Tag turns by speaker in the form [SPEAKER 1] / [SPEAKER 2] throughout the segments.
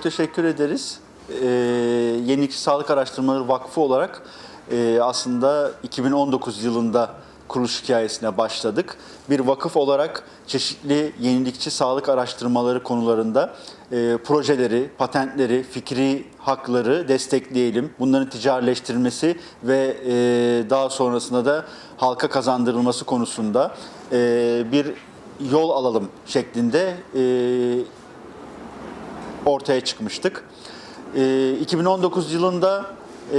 [SPEAKER 1] teşekkür ederiz. Ee, Yenilikçi Sağlık Araştırmaları Vakfı olarak e, aslında 2019 yılında kuruluş hikayesine başladık. Bir vakıf olarak çeşitli yenilikçi sağlık araştırmaları konularında e, projeleri, patentleri, fikri hakları destekleyelim. Bunların ticarileştirilmesi ve e, daha sonrasında da halka kazandırılması konusunda e, bir yol alalım şeklinde e, ortaya çıkmıştık. Ee, 2019 yılında e,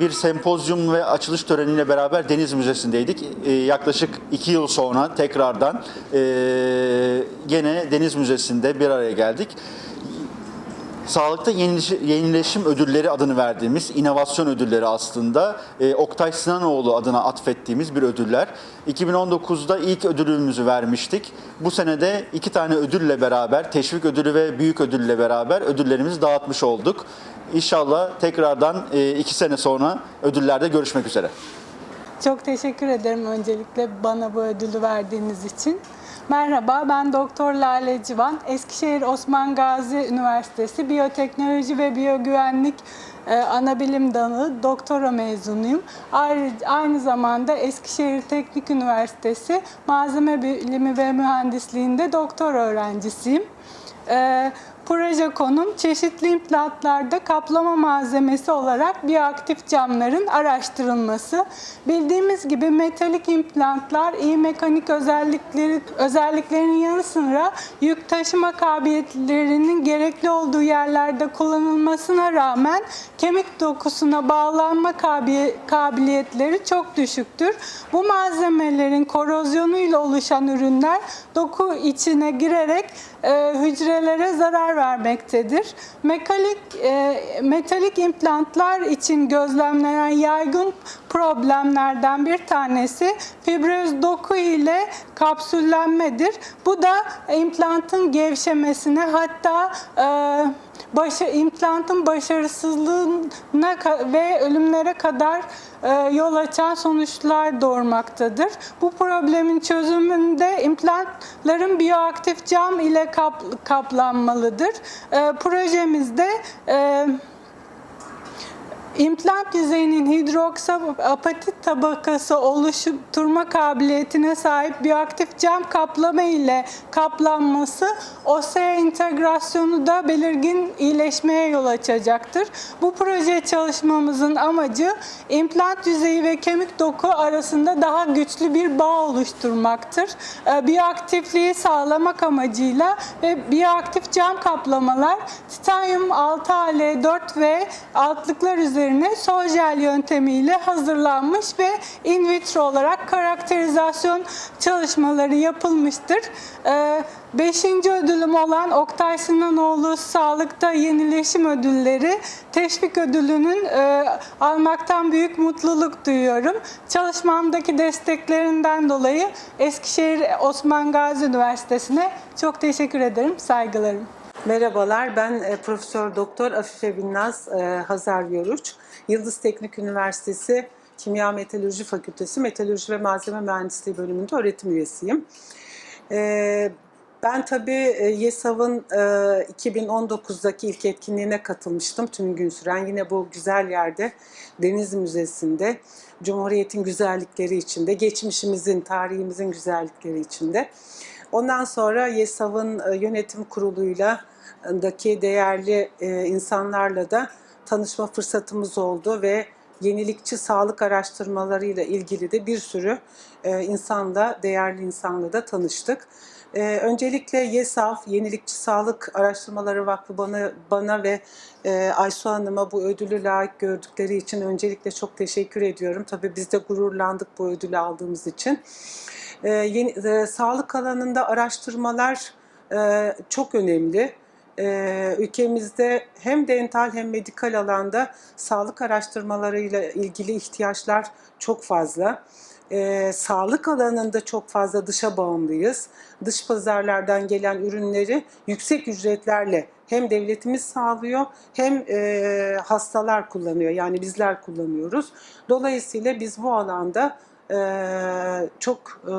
[SPEAKER 1] bir sempozyum ve açılış töreniyle beraber Deniz Müzesi'ndeydik. Ee, yaklaşık iki yıl sonra tekrardan e, gene Deniz Müzesi'nde bir araya geldik. Sağlıkta yenileşim, ödülleri adını verdiğimiz inovasyon ödülleri aslında e, Oktay Sinanoğlu adına atfettiğimiz bir ödüller. 2019'da ilk ödülümüzü vermiştik. Bu sene de iki tane ödülle beraber, teşvik ödülü ve büyük ödülle beraber ödüllerimizi dağıtmış olduk. İnşallah tekrardan e, iki sene sonra ödüllerde görüşmek üzere.
[SPEAKER 2] Çok teşekkür ederim öncelikle bana bu ödülü verdiğiniz için. Merhaba, ben Doktor Lale Civan. Eskişehir Osman Gazi Üniversitesi Biyoteknoloji ve Biyogüvenlik e, Anabilim Dalı doktora mezunuyum. Aynı zamanda Eskişehir Teknik Üniversitesi Malzeme Bilimi ve Mühendisliğinde doktor öğrencisiyim. Proje konum çeşitli implantlarda kaplama malzemesi olarak biyoaktif camların araştırılması. Bildiğimiz gibi metalik implantlar iyi mekanik özellikleri özelliklerinin yanı sıra yük taşıma kabiliyetlerinin gerekli olduğu yerlerde kullanılmasına rağmen kemik dokusuna bağlanma kabi- kabiliyetleri çok düşüktür. Bu malzemelerin korozyonuyla oluşan ürünler doku içine girerek e, hücrelere zarar vermektedir. Mekalik, e, metalik implantlar için gözlemlenen yaygın problemlerden bir tanesi fibroz doku ile kapsüllenmedir. Bu da implantın gevşemesine hatta e, başa, implantın başarısızlığına ve ölümlere kadar e, yol açan sonuçlar doğurmaktadır. Bu problemin çözümünde implantların biyoaktif cam ile kap, kaplanmalıdır. E, projemizde e, İmplant yüzeyinin hidroksaapatit tabakası oluşturma kabiliyetine sahip biyoaktif cam kaplama ile kaplanması OSE entegrasyonu da belirgin iyileşmeye yol açacaktır. Bu proje çalışmamızın amacı implant yüzeyi ve kemik doku arasında daha güçlü bir bağ oluşturmaktır. Ee, Biyoaktifliği sağlamak amacıyla ve biyoaktif cam kaplamalar titanyum 6Al4 ve altlıklar üzerine sol yöntemiyle hazırlanmış ve in vitro olarak karakterizasyon çalışmaları yapılmıştır. Ee, Beşinci ödülüm olan Oktay Sinanoğlu Sağlıkta Yenileşim Ödülleri teşvik ödülünün e, almaktan büyük mutluluk duyuyorum. Çalışmamdaki desteklerinden dolayı Eskişehir Osman Gazi Üniversitesi'ne çok teşekkür ederim. Saygılarım.
[SPEAKER 3] Merhabalar, ben e, Profesör Doktor Afife Binnaz e, Hazar Yoruç. Yıldız Teknik Üniversitesi Kimya Metalurji Fakültesi Metalurji ve Malzeme Mühendisliği bölümünde öğretim üyesiyim. E, ben tabii YESAV'ın e, 2019'daki ilk etkinliğine katılmıştım tüm gün süren. Yine bu güzel yerde Deniz Müzesi'nde Cumhuriyet'in güzellikleri içinde, geçmişimizin, tarihimizin güzellikleri içinde. Ondan sonra YESAV'ın yönetim kuruluyla daki değerli e, insanlarla da tanışma fırsatımız oldu ve yenilikçi sağlık araştırmalarıyla ilgili de bir sürü e, insanla, değerli insanla da tanıştık. E, öncelikle YESAV, Yenilikçi Sağlık Araştırmaları Vakfı bana, bana ve e, Aysu Hanım'a bu ödülü layık gördükleri için öncelikle çok teşekkür ediyorum. Tabii biz de gururlandık bu ödülü aldığımız için. Sağlık alanında araştırmalar çok önemli. E, ülkemizde hem dental hem medikal alanda sağlık araştırmalarıyla ilgili ihtiyaçlar çok fazla. E, sağlık alanında çok fazla dışa bağımlıyız. Dış pazarlardan gelen ürünleri yüksek ücretlerle hem devletimiz sağlıyor hem e, hastalar kullanıyor. Yani bizler kullanıyoruz. Dolayısıyla biz bu alanda ee, çok e,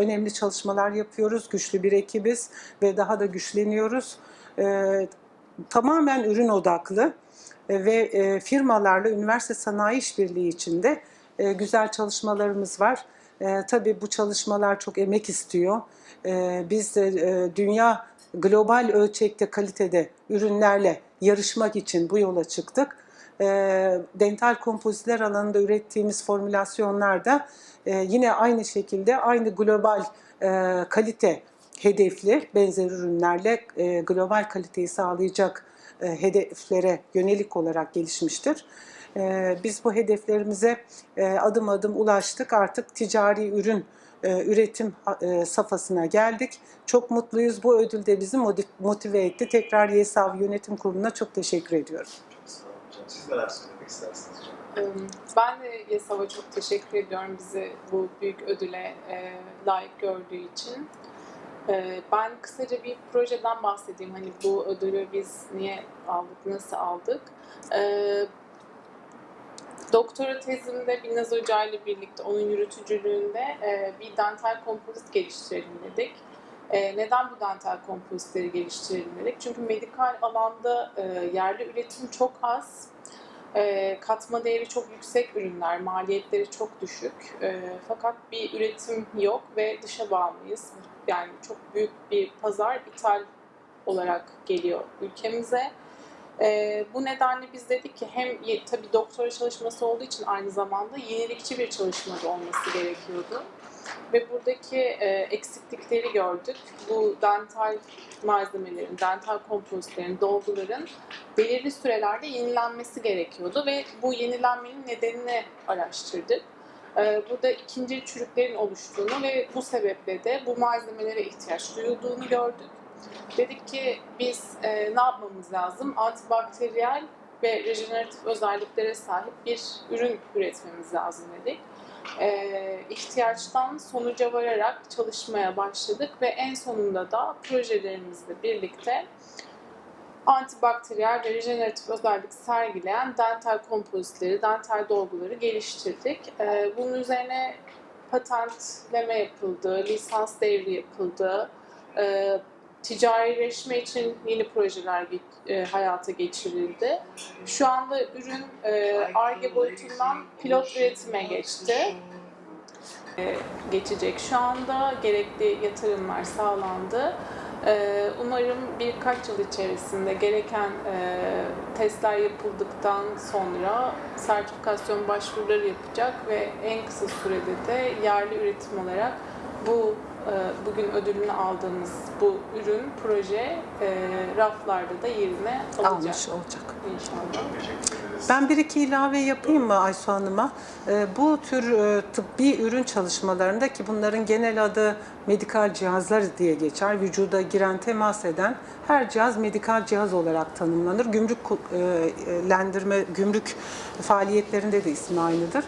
[SPEAKER 3] önemli çalışmalar yapıyoruz. Güçlü bir ekibiz ve daha da güçleniyoruz. Ee, tamamen ürün odaklı e, ve e, firmalarla üniversite sanayi işbirliği içinde e, güzel çalışmalarımız var. Tabii bu çalışmalar çok emek istiyor. Biz de dünya global ölçekte kalitede ürünlerle yarışmak için bu yola çıktık. E, dental kompozitler alanında ürettiğimiz formülasyonlarda e, yine aynı şekilde aynı global e, kalite hedefli benzer ürünlerle e, global kaliteyi sağlayacak e, hedeflere yönelik olarak gelişmiştir. E, biz bu hedeflerimize e, adım adım ulaştık. Artık ticari ürün e, üretim e, safhasına geldik. Çok mutluyuz. Bu ödül de bizi motive etti. Tekrar YESAV Yönetim Kurulu'na çok teşekkür ediyorum.
[SPEAKER 4] Çok sağ olun hocam. Siz neler söylemek istersiniz hocam?
[SPEAKER 5] Ben de YESAV'a çok teşekkür ediyorum bizi bu büyük ödüle e, layık gördüğü için. Ee, Ben kısaca bir projeden bahsedeyim. Hani bu ödülü biz niye aldık, nasıl aldık? Ee, Doktora tezimde Binnaz Hoca ile birlikte onun yürütücülüğünde e, bir dental kompozit geliştirelim dedik. E, Neden bu dental kompozitleri geliştirelim dedik? Çünkü medikal alanda e, yerli üretim çok az. E, katma değeri çok yüksek ürünler, maliyetleri çok düşük. E, fakat bir üretim yok ve dışa bağımlıyız. Yani çok büyük bir pazar ithal olarak geliyor ülkemize. E, bu nedenle biz dedik ki hem tabii doktora çalışması olduğu için aynı zamanda yenilikçi bir çalışma da olması gerekiyordu. Ve buradaki e, eksiklikleri gördük. Bu dental malzemelerin, dental kompozitlerin, dolguların belirli sürelerde yenilenmesi gerekiyordu ve bu yenilenmenin nedenini araştırdık. Ee, Burada ikinci çürüklerin oluştuğunu ve bu sebeple de bu malzemelere ihtiyaç duyulduğunu gördük. Dedik ki biz e, ne yapmamız lazım? Antibakteriyel ve rejeneratif özelliklere sahip bir ürün üretmemiz lazım dedik. Ee, ihtiyaçtan sonuca vararak çalışmaya başladık ve en sonunda da projelerimizle birlikte antibakteriyel ve rejeneratif özellik sergileyen dental kompozitleri, dental dolguları geliştirdik. Ee, bunun üzerine patentleme yapıldı, lisans devri yapıldı, e, ticarileşme için yeni projeler e, hayata geçirildi. Şu anda ürün e, ARGE boyutundan pilot üretime geçti. E, geçecek. Şu anda gerekli yatırımlar sağlandı. Ee, Umarım birkaç yıl içerisinde gereken e, testler yapıldıktan sonra sertifikasyon başvuruları yapacak ve en kısa sürede de yerli üretim olarak bu e, bugün ödülünü aldığımız bu ürün, proje e, raflarda da yerine alacak
[SPEAKER 3] Almış olacak.
[SPEAKER 5] inşallah.
[SPEAKER 3] Ben bir iki ilave yapayım mı Aysu Hanım'a? Ee, bu tür e, tıbbi ürün çalışmalarında ki bunların genel adı medikal cihazlar diye geçer. Vücuda giren, temas eden her cihaz medikal cihaz olarak tanımlanır. Gümrük e, e, lendirme, gümrük faaliyetlerinde de ismi aynıdır.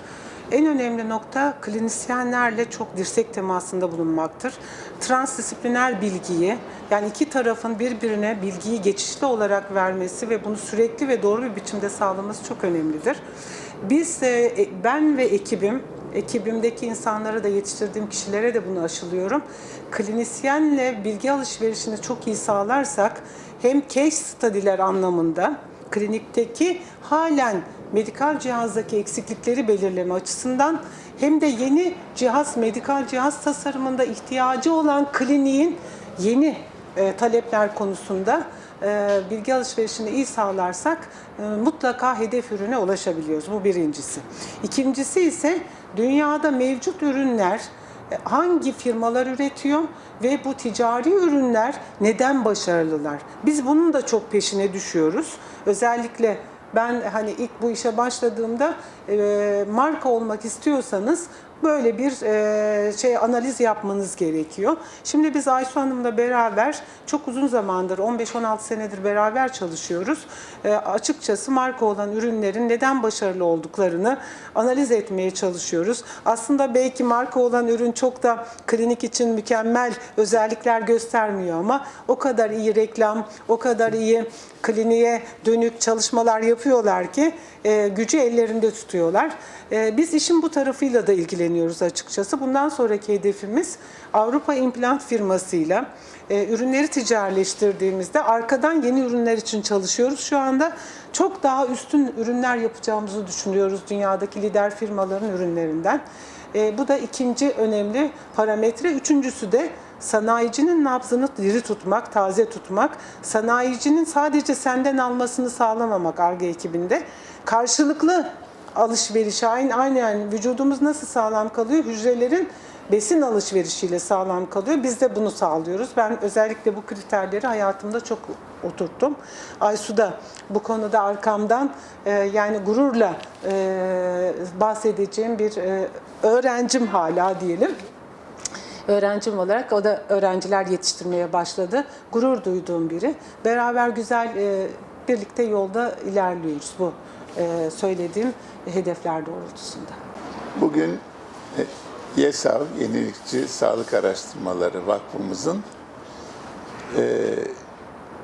[SPEAKER 3] En önemli nokta klinisyenlerle çok dirsek temasında bulunmaktır. Transdisipliner bilgiyi yani iki tarafın birbirine bilgiyi geçişli olarak vermesi ve bunu sürekli ve doğru bir biçimde sağlaması çok önemlidir. Biz e, ben ve ekibim ekibimdeki insanlara da yetiştirdiğim kişilere de bunu aşılıyorum. Klinisyenle bilgi alışverişini çok iyi sağlarsak hem case study'ler anlamında klinikteki halen medikal cihazdaki eksiklikleri belirleme açısından hem de yeni cihaz, medikal cihaz tasarımında ihtiyacı olan kliniğin yeni e, talepler konusunda e, bilgi alışverişini iyi sağlarsak e, mutlaka hedef ürüne ulaşabiliyoruz. Bu birincisi. İkincisi ise dünyada mevcut ürünler e, hangi firmalar üretiyor ve bu ticari ürünler neden başarılılar? Biz bunun da çok peşine düşüyoruz. Özellikle ben hani ilk bu işe başladığımda e, marka olmak istiyorsanız böyle bir e, şey analiz yapmanız gerekiyor. Şimdi biz Aysu Hanım'la beraber çok uzun zamandır 15-16 senedir beraber çalışıyoruz. E, açıkçası marka olan ürünlerin neden başarılı olduklarını analiz etmeye çalışıyoruz. Aslında belki marka olan ürün çok da klinik için mükemmel özellikler göstermiyor ama o kadar iyi reklam, o kadar iyi kliniğe dönük çalışmalar yapıyorlar ki e, gücü ellerinde tutuyorlar. E, biz işin bu tarafıyla da ilgileniyoruz ilgileniyoruz açıkçası. Bundan sonraki hedefimiz Avrupa implant firmasıyla e, ürünleri ticaretleştirdiğimizde arkadan yeni ürünler için çalışıyoruz. Şu anda çok daha üstün ürünler yapacağımızı düşünüyoruz dünyadaki lider firmaların ürünlerinden. E, bu da ikinci önemli parametre. Üçüncüsü de sanayicinin nabzını diri tutmak, taze tutmak. Sanayicinin sadece senden almasını sağlamamak ARGE ekibinde. Karşılıklı alışveriş aynı aynı yani vücudumuz nasıl sağlam kalıyor? Hücrelerin besin alışverişiyle sağlam kalıyor. Biz de bunu sağlıyoruz. Ben özellikle bu kriterleri hayatımda çok oturttum. Aysu da bu konuda arkamdan e, yani gururla e, bahsedeceğim bir e, öğrencim hala diyelim öğrencim olarak o da öğrenciler yetiştirmeye başladı. Gurur duyduğum biri. Beraber güzel e, birlikte yolda ilerliyoruz bu söylediğim hedefler doğrultusunda.
[SPEAKER 6] Bugün e, YESAV, Yenilikçi Sağlık Araştırmaları Vakfımızın e,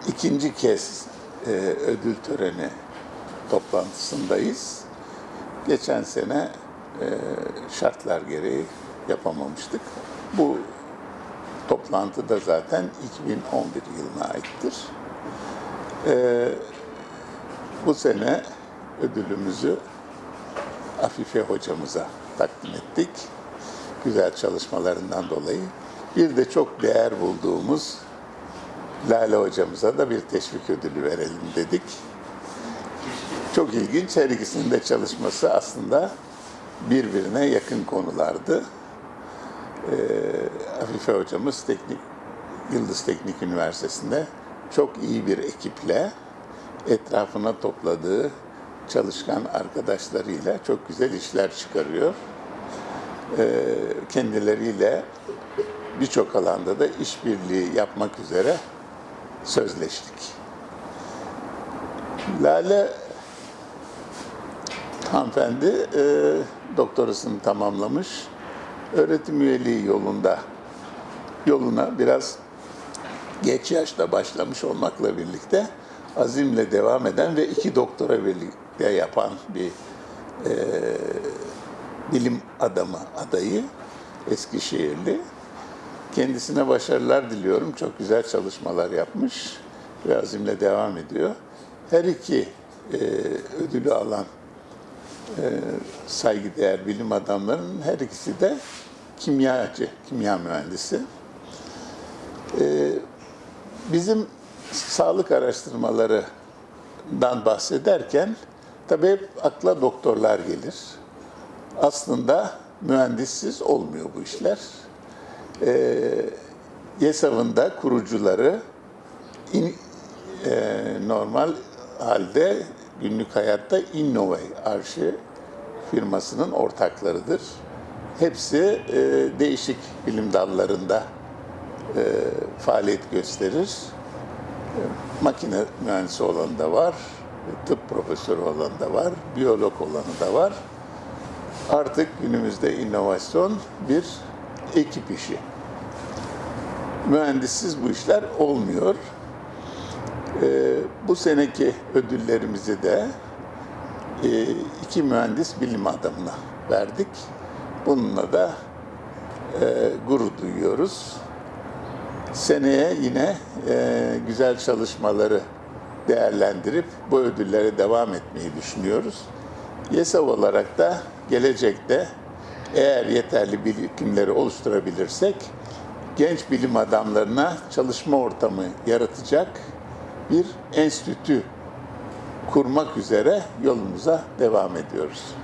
[SPEAKER 6] ikinci kez e, ödül töreni toplantısındayız. Geçen sene e, şartlar gereği yapamamıştık. Bu toplantı da zaten 2011 yılına aittir. E, bu sene ödülümüzü Afife hocamıza takdim ettik. Güzel çalışmalarından dolayı. Bir de çok değer bulduğumuz Lale hocamıza da bir teşvik ödülü verelim dedik. Çok ilginç. Her ikisinin de çalışması aslında birbirine yakın konulardı. Ee, Afife hocamız Teknik Yıldız Teknik Üniversitesi'nde çok iyi bir ekiple etrafına topladığı çalışkan arkadaşlarıyla çok güzel işler çıkarıyor. Ee, kendileriyle birçok alanda da işbirliği yapmak üzere sözleştik. Lale hanımefendi e, doktorasını tamamlamış. Öğretim üyeliği yolunda yoluna biraz geç yaşta başlamış olmakla birlikte azimle devam eden ve iki doktora birlikte yapan bir e, bilim adamı adayı Eskişehirli. Kendisine başarılar diliyorum. Çok güzel çalışmalar yapmış ve azimle devam ediyor. Her iki e, ödülü alan e, saygıdeğer bilim adamlarının her ikisi de kimyacı, kimya mühendisi. E, bizim sağlık araştırmalarından bahsederken tabii hep akla doktorlar gelir. Aslında mühendissiz olmuyor bu işler. Ee, YESAV'ın da kurucuları in- e, normal halde günlük hayatta Innove Arşi firmasının ortaklarıdır. Hepsi e, değişik bilim dallarında e, faaliyet gösterir. E, makine mühendisi olan da var, tıp profesörü olan da var, biyolog olanı da var. Artık günümüzde inovasyon bir ekip işi. Mühendissiz bu işler olmuyor. E, bu seneki ödüllerimizi de e, iki mühendis bilim adamına verdik. Bununla da e, gurur duyuyoruz. Seneye yine e, güzel çalışmaları değerlendirip bu ödüllere devam etmeyi düşünüyoruz. YESAV olarak da gelecekte eğer yeterli birikimleri oluşturabilirsek genç bilim adamlarına çalışma ortamı yaratacak bir enstitü kurmak üzere yolumuza devam ediyoruz.